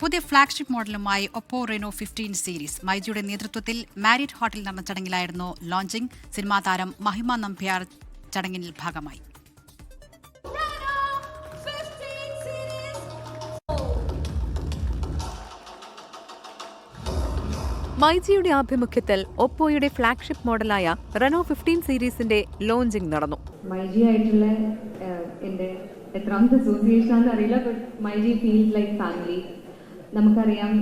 പുതിയ ഫ്ളാഗ്ഷിപ്പ് മോഡലുമായി Oppo Reno fifteen series മൈജിയുടെ നേതൃത്വത്തിൽ മാരിറ്റ് ഹോട്ടലിൽ നടന്ന ചടങ്ങിലായിരുന്നു ലോഞ്ചിംഗ് സിനിമാ താരം മഹിമ നമ്പ്യാർ ചടങ്ങിൽ ഭാഗമായി. മൈജിയുടെ ആഭിമുഖ്യത്തിൽ ഒപ്പോയുടെ ഫ്ളാഗ്ഷിപ്പ് മോഡലായ റെനോ ഫിഫ്റ്റീൻ സീരീസിന്റെ ലോഞ്ചിങ് നടന്നു. മൈജി ആയിട്ടുള്ള എത്രാമത്തെ അസോസിയേഷൻ ആണെന്ന് അറിയില്ല but myG feel like family നമുക്കറിയാം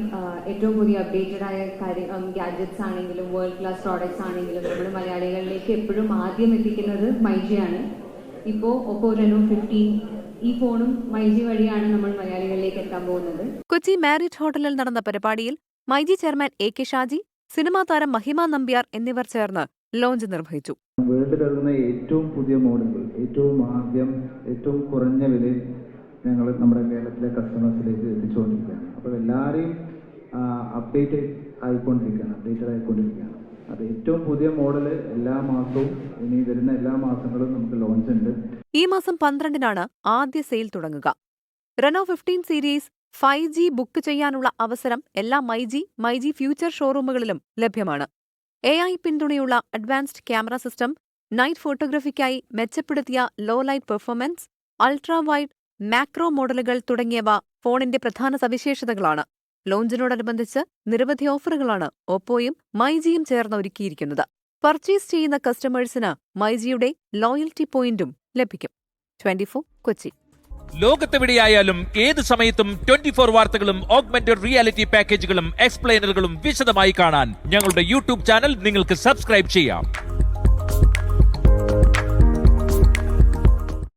ഏറ്റവും പുതിയ അപ്ഡേറ്റഡ് ആയ കാര്യം ഗാഡ്ജറ്റ്സ് ആണെങ്കിലും വേൾഡ് ക്ലാസ് പ്രോഡക്ട്സ് ആണെങ്കിലും നമ്മുടെ മലയാളികളിലേക്ക് എപ്പോഴും ആദ്യം എത്തിക്കുന്നത് മൈജിയാണ് ഇപ്പോൾ ഒപ്പോ റെനോ ഫിഫ്റ്റീൻ ഈ ഫോണും മൈജി വഴിയാണ് നമ്മൾ മലയാളികളിലേക്ക് എത്താൻ പോകുന്നത്. കൊച്ചി മാരിറ്റ് ഹോട്ടലിൽ നടന്ന പരിപാടിയിൽ myG chairman A K Shaji cinema താരം മഹിമ നമ്പ്യാർ എന്നിവർ ചേർന്ന് ലോഞ്ച് നിർവഹിച്ചു. വേൾഡിൽ ഇറങ്ങുന്ന ഏറ്റവും പുതിയ മോഡലുകൾ ഏറ്റവും ആദ്യം ഏറ്റവും കുറഞ്ഞ വിലയിൽ ഞങ്ങൾ നമ്മുടെ കേരളത്തിലെ കസ്റ്റമേഴ്സിലേക്ക് എത്തിച്ചുകൊണ്ടിരിക്കുകയാണ്. അപ്പോൾ എല്ലാവരെയും അപ്ഡേറ്റ് ആയിക്കൊണ്ടിരിക്കുകയാണ് അപ്ഡേറ്റഡ് ആയിക്കൊണ്ടിരിക്കുകയാണ്. അത് ഏറ്റവും പുതിയ മോഡൽ എല്ലാ മാസവും ഇനി വരുന്ന എല്ലാ മാസങ്ങളും നമുക്ക് ലോഞ്ച് ഉണ്ട്. ഈ മാസം പന്ത്രണ്ടിനാണ് ആദ്യ സെയിൽ തുടങ്ങുക. Reno fifteen series five G book ചെയ്യാനുള്ള അവസരം എല്ലാ മൈജി മൈജി ഫ്യൂച്ചർ ഷോറൂമുകളിലും ലഭ്യമാണ്. എ ഐ പിന്തുണയുള്ള അഡ്വാൻസ്ഡ് ക്യാമറ സിസ്റ്റം നൈറ്റ് ഫോട്ടോഗ്രഫിക്കായി മെച്ചപ്പെടുത്തിയ low light performance ultra wide macro മോഡലുകൾ തുടങ്ങിയവ ഫോണിന്റെ പ്രധാന സവിശേഷതകളാണ്. ലോഞ്ചിനോടനുബന്ധിച്ച് നിരവധി ഓഫറുകളാണ് ഓപ്പോയും മൈജിയും ചേർന്ന് ഒരുക്കിയിരിക്കുന്നത്. പർച്ചേസ് ചെയ്യുന്ന കസ്റ്റമേഴ്സിന് മൈജിയുടെ ലോയൽറ്റി പോയിന്റും ലഭിക്കും. ട്വന്റി കൊച്ചി. ലോകത്തെവിടെയായാലും ഏത് സമയത്തും ട്വന്റി ഫോർ വാർത്തകളും ഓഗ്മെന്റഡ് റിയാലിറ്റി പാക്കേജുകളും എക്സ്പ്ലെയിനറുകളും വിശദമായി കാണാൻ ഞങ്ങളുടെ യൂട്യൂബ് ചാനൽ നിങ്ങൾക്ക് സബ്സ്ക്രൈബ് ചെയ്യാം.